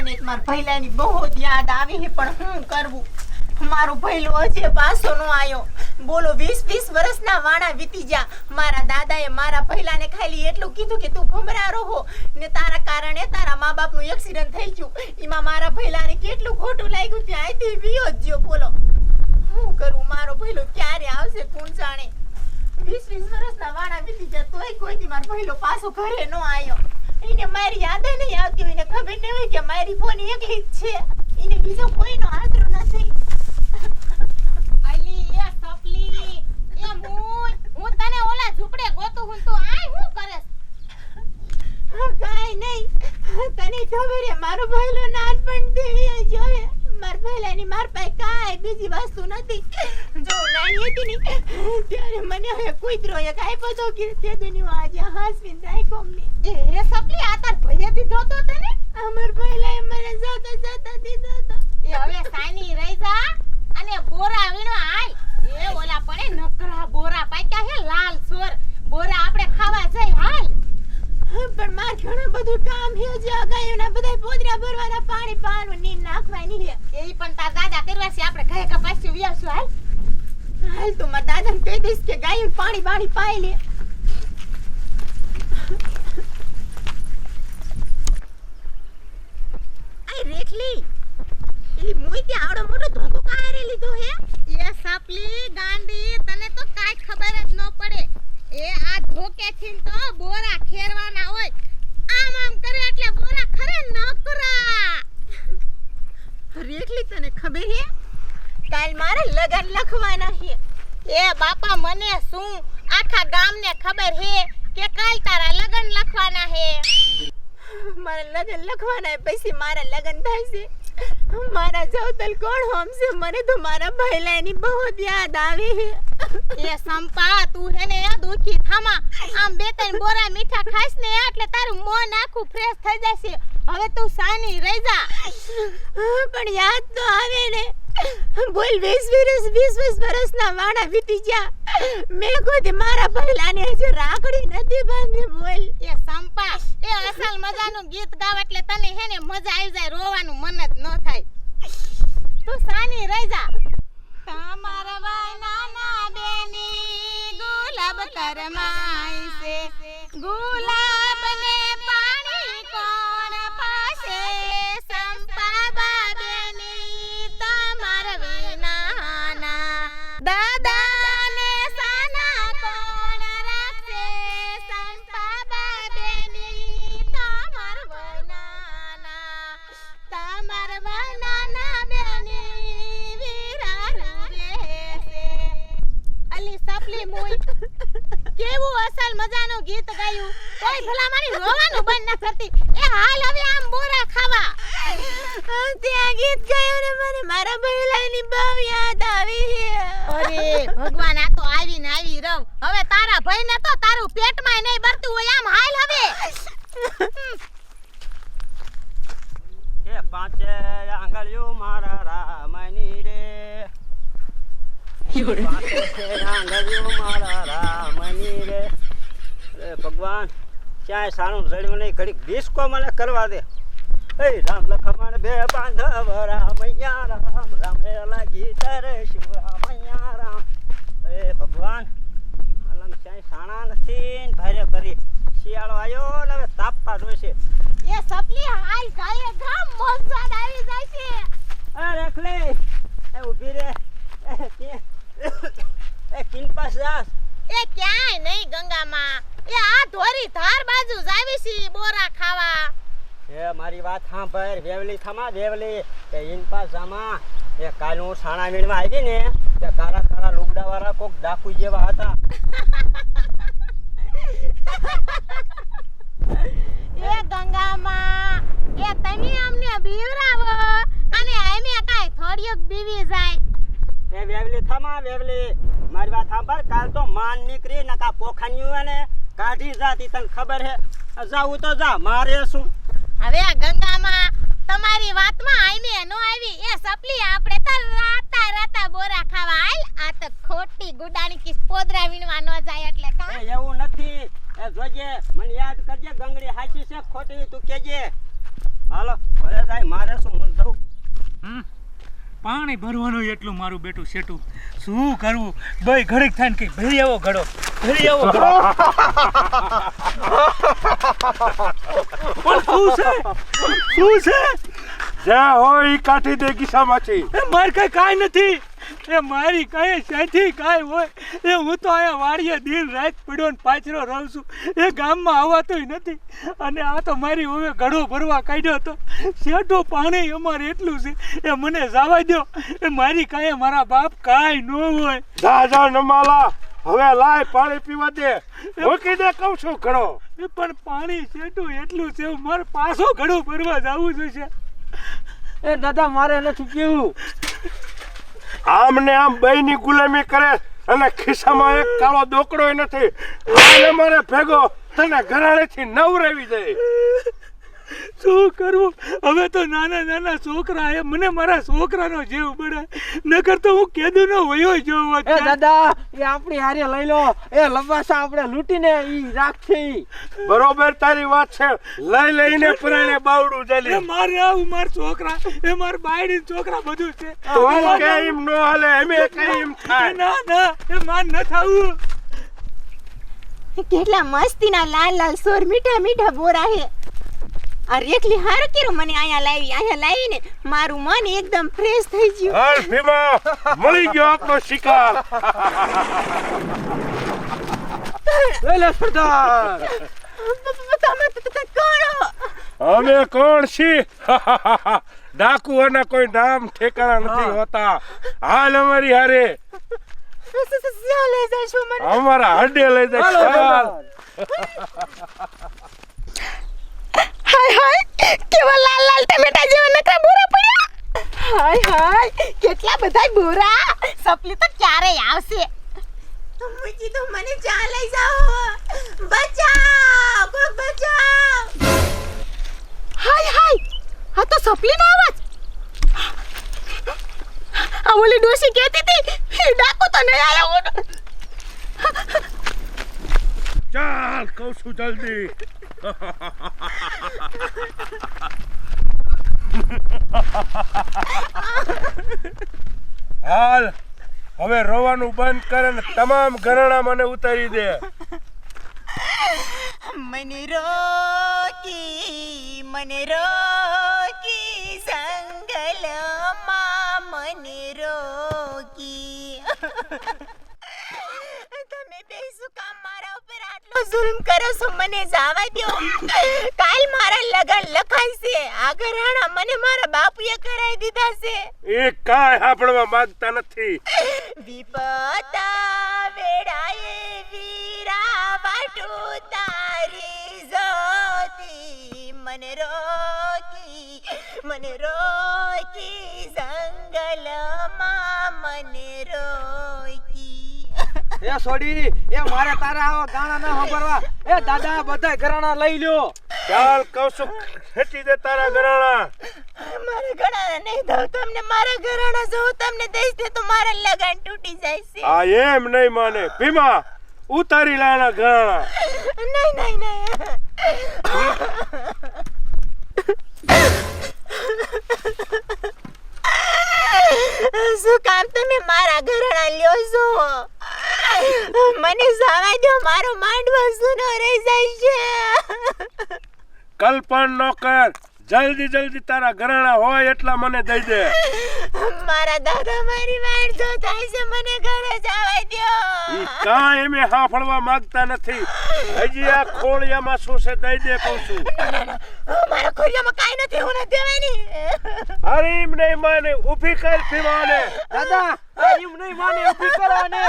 મને મારા ભૈલાની બહુ યાદ આવી છે, પણ શું કરવું? મારો ભૈલો હજી પાછો નો આવ્યો. બોલો, વીસ વીસ વર્ષના વાણા વીતી જા મારા દાદાએ મારા ભૈલાને ખાલી એટલું કીધું કે તું ભમરા રહો. ને તારા કારણે તારા મા બાપનું એક્સિડન્ટ થઈ ગયું. એમાં મારા ભૈલાને કેટલું ખોટું લાગ્યું ત્યાંથી વિયો જ ગયો. બોલો શું કરું? મારો ભૈલો ક્યારે આવશે કોણ જાણે? વીસ વીસ વર્ષના વાણા વીતી ગયા, તોય કોઈથી મારો ભૈલો પાછો ઘરે ન આવ્યો. એને મારી યાદ નહીં આવતી હોય ને ખબર નહીં હોય કે મારી ફોન એકલી જ છે. એને બીજો કોઈનો આશરો નથી. અલી એ સપલી એ મૂત હું તને ઓલા ઝૂપડે ગોતું હું તું આ હું કરેસ કાઈ નહીં. તને ખબર હે મારો ભૈલો નાનપણથી વિયો જોયે માર ભૈલાની માર પાસે કાંઈ બીજી વસ્તુ નથી. જો નાની હતી ને ત્યારે મને હવે કૂતરો એક આપ્યો તો કે તે દુનિયા આજે હાસવીને રાખ્યો અમને એ સપલી આ તાર ભઈએ દીધો તો તને અમાર ભૈલાએ મને જતા જતા દીધો તો. એ હવે સાની રહી જા અને બોરા વીણો આય. એ ઓલા પડે નકરા બોરા પાક્યા હે લાલ સોર. બોરા આપણે ખાવા જઈ હાલ. પણ માર ઘણું બધું કામ હે જે ને બધા પોદરા ભરવાના પાણી પાનું ની નાખવાની હે એ પણ તાર દાદા કરવા છે આપણે ઘરે કપાસ્યું વ્યાશું હાલ. હાલ તો મારા દાદાને કહી દઈશ કે ગાયું પાણી પાણી પાઈ લે. આય એલી મુઈ તે આવડો મોટો ધોકો કાયરે લીધો હે? એ સાપલી ગાંડી તને તો કાઈ ખબર જ ન પડે. એ આ ધોકેથી તો બોરા ખેરવાના હોય. આમ આમ કરે એટલે બોરા ખરે નકરા રેખલી તને ખબર હે? કાલ મારે લગન લખવાના હે. એ બાપા મને શું? આખા ગામને ખબર હે કે કાલ તારા લગન લખવાના હે? મારા લગ્ન લખવાના પછી મારા લગ્ન થાય છે. મારા જવતલ કોણ હોમશે? મને તો મારા ભૈલાની બહુ યાદ આવે એ સંપા તું હે ને આ દુખી થામા. આમ બે ત્રણ બોરા મીઠા ખાઈશ ને એટલે તારું મન આખું ફ્રેશ થઈ જશે. હવે તું સાની રહી જા. પણ યાદ તો આવે ને. બોલ વીસ વર્ષ વીસ વીસ વર્ષના વાણા વીતી ગયા મેં કોઈ મારા પહેલાની હજુ રાખડી નથી બાંધી બોલ એ સંપા એ અસલ મજાનું ગીત ગાવ એટલે તને હે ને મજા આવી જાય રોવાનું મન જ ન થાય તું સાની રહી જા કેવું મજાનું ગીત ગાયું. કોઈ ભલા મારી રોવાનું બંધ ન કરતી. એ હાલ હવે આમ બોરા ખાવા. ત્યાં ગીત ગાયું ને મને મારા ભૈલાની બહુ યાદ આવી છે. અરે ભગવાન આ તો આવી ને આવી રવ. હવે તારા ભાઈ ને તો તારું પેટમાં નહીં ભરતું હોય આમ હાલ હવે. કે પાંચે આંગળીઓ મારા રામની રે. પાંચે આંગળીઓ મારા રામની રે. ભગવાન ક્યાંય સારું રડ્યું નહીં ઘડીક ડિસ્કો મને કરવા દે. એ રામ લખમણ બે બાંધવ રામૈયા રામ રામે લાગી તારે શિવ રામૈયા રામ. એ ભગવાન આલમ ક્યાંય સાણા નથી ભારે કરી શિયાળો આવ્યો ને હવે તાપવા જોઈશે એ સપલી હાલ ગાયે ગામ મોસાદ આવી જાય છે. અરે રખલે એ ઊભી રે. એ કિન પાસ જાસ એ ક્યાંય નહીં ગંગામાં. એ આ ધોરી ધાર બાજુ જ આવી બોરા ખાવા. એ મારી વાત સાંભળ વેવલી થમા વેવલી. એ ઇનપાસ જામા. એ કાલ હું સાણા વીણવા આવી ને તે તારા તારા લુગડા વાળા કોક ડાકુ જેવા હતા. એ ગંગામાં એ તમે અમને બીવરાવો. અને અમે કાંઈ થોડીક બીવી જાય. એ વેવલી થમા વેવલી. મારી વાત સાંભળ કાલ તો માન નીકળી નકા પોખાન્યું અને કાઢી જાતી તને ખબર હે? જાવું તો જા મારે શું? હવે આ ગંગામાં તમારી વાતમાં આઈને નો આવી એ સપલી આપણે તો રાતા રાતા બોરા ખાવા આલ આ તો ખોટી ગુડાની કિસ પોદરા વીણવા ન જાય એટલે કા? એવું નથી. એ જોજે મને યાદ કરજે ગંગડી હાચી છે ખોટી તું કેજે. હાલો ભલે જાય મારે શું હું દઉં હમ? પાણી ભરવાનું એટલું મારું બેટું સેટું શું કરવું? ભાઈ ઘડીક થાય કે ભરી આવો ઘડો. ભરી આવો ઘડો. પણ શું છે? શું છે? જ્યાં હોય એ કાઢી દે કિસ્સામાં છે મારે કઈ કાંઈ નથી. એ મારી કઈ સાથી કાંઈ હોય? એ હું તો અહીંયા વાડીએ દિન રાત પડ્યો ને પાછળ રહું છું. એ ગામમાં આવવાતોય નથી. અને આ તો મારી હવે ઘડો ભરવા કાઢ્યો હતો શેઠો પાણી અમારે એટલું છે. એ મને જવા દો એ મારી કાંઈ મારા બાપ કાંઈ ન હોય. જા જા નમાલા. હવે લાય પાણી પીવા દે. મૂકી દે કહું છું ઘડો. એ પણ પાણી શેઠું એટલું છે. મારે પાછો ઘડો ભરવા જવું જોઈશે. એ દાદા મારે નથી પીવું. આમ ને આમ બેયની ગુલામી કરે અને ખિસ્સામાં એક કાળો દોકડો નથી. હાલ અમારે ભેગો તને ઘરાણેથી નવરાવી દે. શું કરવું હવે તો નાના નાના છોકરા એ મને મારા છોકરાનો જીવ બળે નકર તો હું કેદુનો વયો જોવો એ દાદા એ આપણી હારે લઈ લો. એ લંબાસા આપણે લૂટીને ઈ રાખશે બરોબર તારી વાત છે. લઈ લઈને પ્રાણે બાવડું એ ચાલી મારે આવું માર છોકરા એ માર બાયડી છોકરા બધું છે. તો કે એમ નો હાલે એમે કઈ એમ એ થાય. ના ના એ માર ન થાવું. કેટલા મસ્તીના લાલ લાલ સોર મીઠા મીઠા બોરા હે આ રેખલી હાર કેરો મને અહીંયા લાવી અહીંયા લાવીને મારું મન એકદમ ફ્રેશ થઈ ગયું. હાલ ભીમા મળી ગયો આપનો શિકાર. લેલે લે સરદાર તમે તો- તો- તો કોણ અમે કોણ છી ડાકુ અને કોઈ નામ ઠેકાણા નથી હોતા. હાલ અમારી હારે. અમારા હડે લઈ જાય. હાય હાય કેવા લાલ લાલ ટમેટા જેવા નકરા બોરા પડ્યા? હાય હાય કેટલા બધા બોરા સપલી તો ક્યારેય આવશે. મુજી તો મને ચા લઈ જાઓ. બચાવ કોઈ બચાવ. હાય હાય હા તો સપલીનો અવાજ. આ ઓલી ડોશી કહેતી હતી ડાકુ તો નહીં આવ્યો ચાલ કહું છું જલ્દી. હાલ, હવે રોવાનું બંધ કરે અને તમામ ઘરણા મને ઉતારી દે. મને રોકી મને રોકી, સંગલમાં મને રોકી. તમે બે શું કામ મારા ઉપર આટલો જુલ્મ કરો છો મને જાવા દો. કાલ મારા લગન લખાશે. આ ઘરાણા મને મારા બાપુએ કરાવી દીધા છે. એ કાય સાંભળવા માંગતા નથી. વિપતા વેડાએ વીરા વાટુ તારી જોતી મને રોકી મને રોકી જંગલમાં મને રોકી. એ છોડી એ મારે તારા આવા ગાણા ના સાંભળવા. એ દાદા બધા ઘરાણા લઈ લ્યો. ચાલ કહું છું ખેંચી દે તારા ઘરાણા. મારા ઘણા નહીં દઉં તમને મારા ઘરાણા જો તમને દઈશ તે તો મારા લગન તૂટી જાય છે. આ એમ નહીં માને. ભીમા ઉતારી લાના ઘરાણા. નહીં નહીં નહીં. શું કામ તમે મારા ઘરાણા લ્યો છો? મને સવા દો મારો માંડવો સુનો રહી જાય છે. કલ્પન નો કર. જલ્દી જલ્દી તારા ઘરેણા હોય એટલા મને દઈ દે. મારા દાદા મારી વાડ થાય છે મને ઘરે જવા ઈ દો કાંઈ એમે હાંફળવા માંગતા નથી. હજી આ ખોળિયામાં શું છે દઈ દે કહું છું. મારા ખોળિયામાં કાંઈ નથી હું નથી દેવાની. અરે એમ નહીં માને ઊભી કર ભીમાને. દાદા એમ નહીં માને ઊભી કરો ને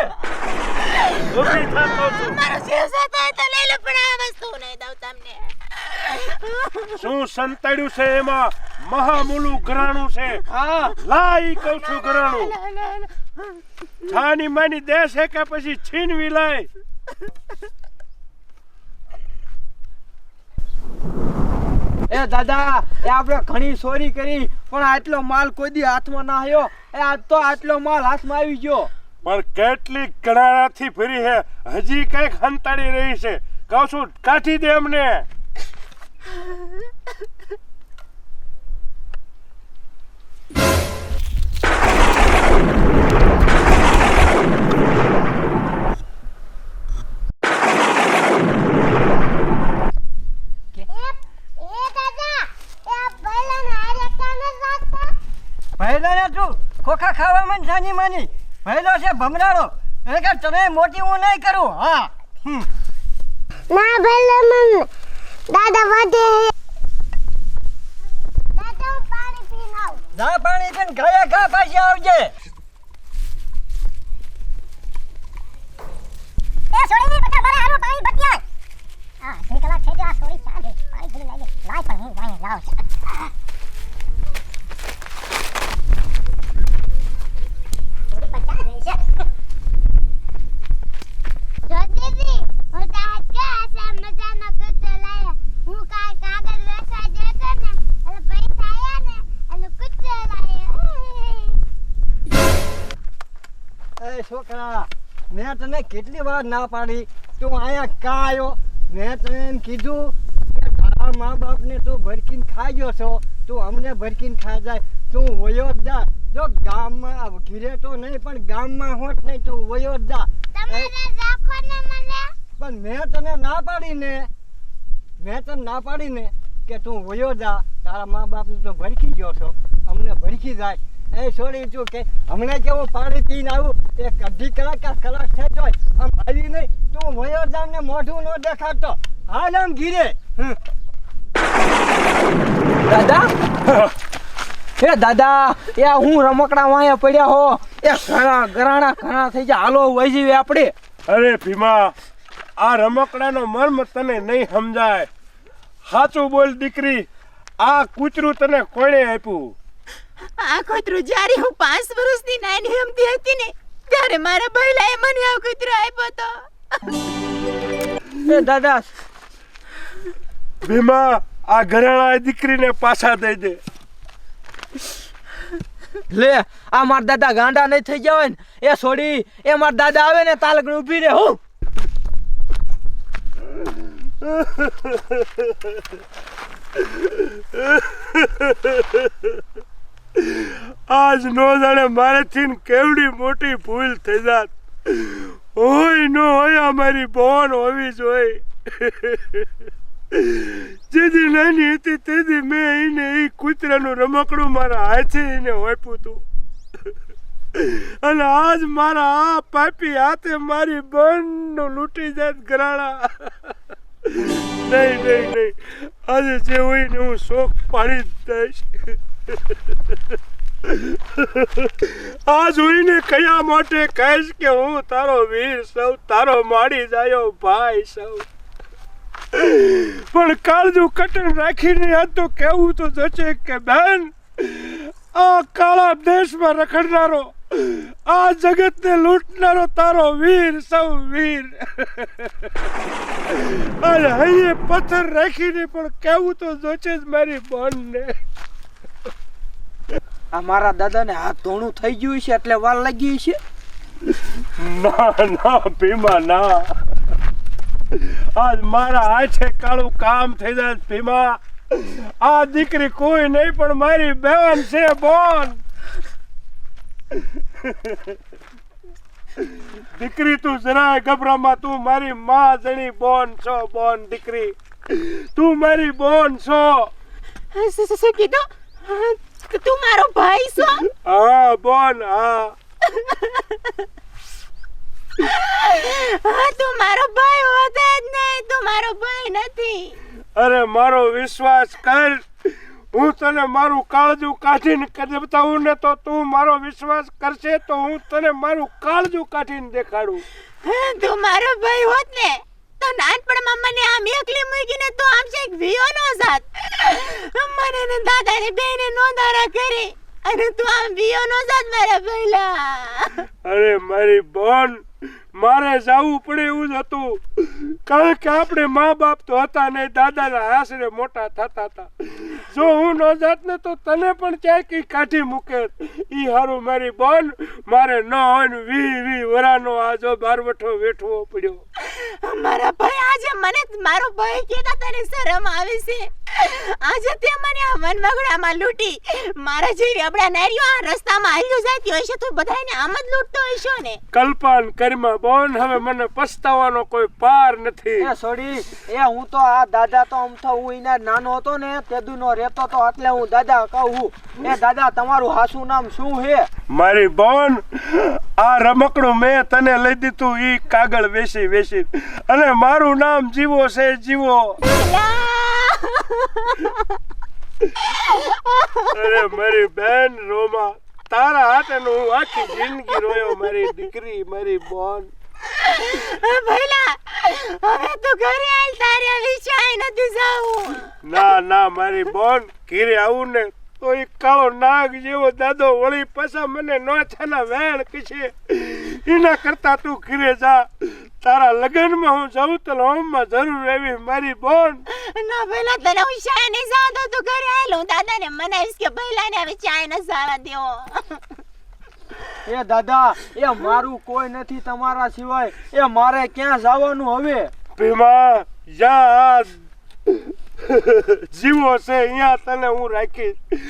ઊભી થા કહું છું. મારો શેર સાથે તો લઈ લો પણ આ વસ્તુ નહીં દઉં તમને. શું સંતાડ્યું છે એમાં? મહામૂલું ઘરાણું છે. હા. લાઈ કહું છું ઘરાણું. છાની માની દે છે કે પછી છીનવી લાય? એ દાદા, એ આપણે ઘણી ચોરી કરી, પણ આટલો માલ કોઈ દી હાથમાં ના આવ્યો. એ આજ તો આટલો માલ હાથમાં આવી ગયો. પણ કેટલી ગણારાથી ફરી છે હજી કંઈક હંતાડી રહી છે. કહું છું, કાઢી દે અમને. તું ખાવા મને સાની માની. ભૈલો છે ભમરાડો એટલે કે તને મોટી હું નહીં કરું હા. ના ભલે મમ દાદા વધે દાદા પાણી પીને આવું. જા પાણી પીને ઘરે ઘા પાછી આવજે. એ સોડી બેટા મારે હાલો પાણી ભટી આય હા અડધી કલાક થઈ ગઈ આ સોડી ચા દે પાણી ભરી લાગે લાય પણ હું જાય લાવ સોડી પર ચા દે છે જો દીદી હું તો આજ કે આશા મજાનો કૂતરો લાયા હું કાલ કાગળ વેચવા જતો ને એટલે પૈસા આયા ને એટલે કૂતરો લાયો એ છોકરા મેં તને કેટલી વાર ના પાડી તું અહીંયા કા આવ્યો? મેં તને એમ કીધું કે તારા મા બાપને તું ભરકીને ખાઈ ગયો છો. તું અમને ભરકીને ખાઈ જાય. તું વયો જ જા જો ગામમાં ઘીરે તો નહીં પણ ગામમાં હોત નહીં તું વયો જ પણ મેં તને ના પાડીને મેં તને ના પાડીને કે તું વયો જા તારા મા બાપને તો ભરકી ગયો છો. અમને ભરખી જાય. એ છોડી છું કે હમણાં કેવું પાણી પીને આવું એ અઢી કલાક કલાક થઈ આમ આવી નહીં, તું વયો જા ને મોઢું ન દેખાડતો. હાલ આમ ઘીરે. દાદા? એ દાદા, એ હું રમકડા વાયા પડ્યા હો. એ ઘણા ગરાણા ઘણા થઈ જાય હાલો વહી જઈએ આપણે. અરે ભીમા, આ રમકડાનો મર્મ તને નહીં સમજાય. સાચું બોલ દીકરી, આ કૂતરું તને કોણે આપ્યું? આ કૂતરું જ્યારે હું પાંચ વર્ષની નાની હમતી હતી ને ત્યારે મારા ભઈલાએ મને આ કૂતરો આપ્યો તો. એ દાદા ભીમા આ ઘરેણા દીકરીને પાછા દઈ દે. લે આ મારા દાદા ગાંડા નહીં થઈ ગયા હોય ને એ છોડી એ મારા દાદા આવે ને તાલકડ ઊભી રહે હું. આજ નો જાણે મારેથી કેવડી મોટી ભૂલ થઈ જાત. હોય નો હોય અમારી બોન હોવી જોઈએ. જેથી નાની હતી તેથી મેં એને એ કૂતરાનું રમકડું મારા હાથે એને વાપ્યું હતું અને આજ મારા આ પાપી હાથે મારી બોનનું લૂંટી જાત ગરાણા નહીં નહીં નહીં. આજે જે હોય ને હું શોખ પાડી જ દઈશ. આ જોઈને કયા માટે કહીશ કે હું તારો વીર સૌ, તારો માડી જાયો ભાઈ સૌ. પણ કાળજું કટન રાખીને આ તો કેવું તો જશે કે બેન, આ કાળા દેશમાં રખડનારો, આ જગતને લૂંટનારો તારો વીર સૌ વીર. અને હૈયે પથ્થર રાખીને પણ કેવું તો જોશે જ મારી બોનને. આ મારા દાદાને હાથ ધોણું થઈ ગયું છે એટલે વાર લાગી છે. ના ના ભીમા ના. આજ મારા હાથે કાળું કામ થઈ જાય ભીમા. આ દીકરી કોઈ નહીં પણ મારી બેન છે બોન. દીકરી તું જરાય ગભરામાં તું મારી માં જણી બોન છો બોન દીકરી. તું મારી બોન છો. શું કીધું? હા, તું મારો ભાઈ છો? હા બોન હા. હા તું મારો ભાઈ હોતે જ નહીં તું મારો ભાઈ નથી. અરે મારો વિશ્વાસ કર. હું તને મારું કાળજું કાઢીને કરી બતાવું ને તો તું મારો વિશ્વાસ કરશે તો હું તને મારું કાળજું કાઢીને દેખાડું. હા, તું મારો ભાઈ હોત ને તો નાનપણમાં મને આમ એકલી મૂકીને તો આમ છે વિયો નો સાથ મને ને દાદાની બેને નો દારા કરી અને તું આમ વિયો નો સાથ મારા પહેલા અરે મારી બોન, મારે જવું પડે એવું જ હતું. કારણ કે આપણે મા બાપ તો હતા નહીં, દાદાના આશરે મોટા થતા હતા. જો હું ન જાત ને તો તને પણ ક્યાંક કાઢી મૂકે. ઈ હારું મારી બોલ મારે ન હોય ને વી વી વરાનો આજો બારવઠો વેઠવો પડ્યો. મારા ભાઈ આજે મને મારો ભાઈ કેતા તને શરમ આવે છે. આજે તે મને આ વનવગડામાં લૂટી. મારા જે આપણા નારીઓ આ રસ્તામાં હાલ્યો જાતી હોય છે તો બધાને આમ જ લૂટતો હશો ને? કલ્પન કરીમાં બોન હવે મને પસ્તાવાનો કોઈ પાર નથી. એ સોડી એ હું તો આ દાદા તો આમ તો હું એના નાનો હતો ને રહેતો તો એટલે હું દાદા કહું એ દાદા તમારું હાસું નામ શું છે મારી બોન આ રમકડું મેં તને લઈ દીધું ઈ કાગળ વેસી વેસી અને મારું નામ જીવો છે જીવો. અરે મારી બેન રોમા તારા હાથે હું આખી જિંદગી રોયો મારી દીકરી મારી બોન. ભલા હવે તો ઘરે હાલ તારે વિચાય ચાય નથી જાવું. ના ના મારી બોન ઘીરે આવું ને તો એ કાળો નાગ જેવો દાદો વળી પાછા મને નો છાના વેણ કશે એના કરતા તું ઘીરે જા. તારા લગ્નમાં હું જાઉં તો હોમમાં જરૂર એવી મારી બોન. ના પહેલા તને હું ચાય નહીં જાવ તો તું ઘરે હાલ હું દાદાને મનાવીશ કે ભલાને હવે ચાય ન સાવા દેવો એ દાદા, એ મારું કોઈ નથી તમારા સિવાય. એ મારે ક્યાં જવાનું હવે? ભીમા જા જીવો છે અહીંયા તને હું રાખીશ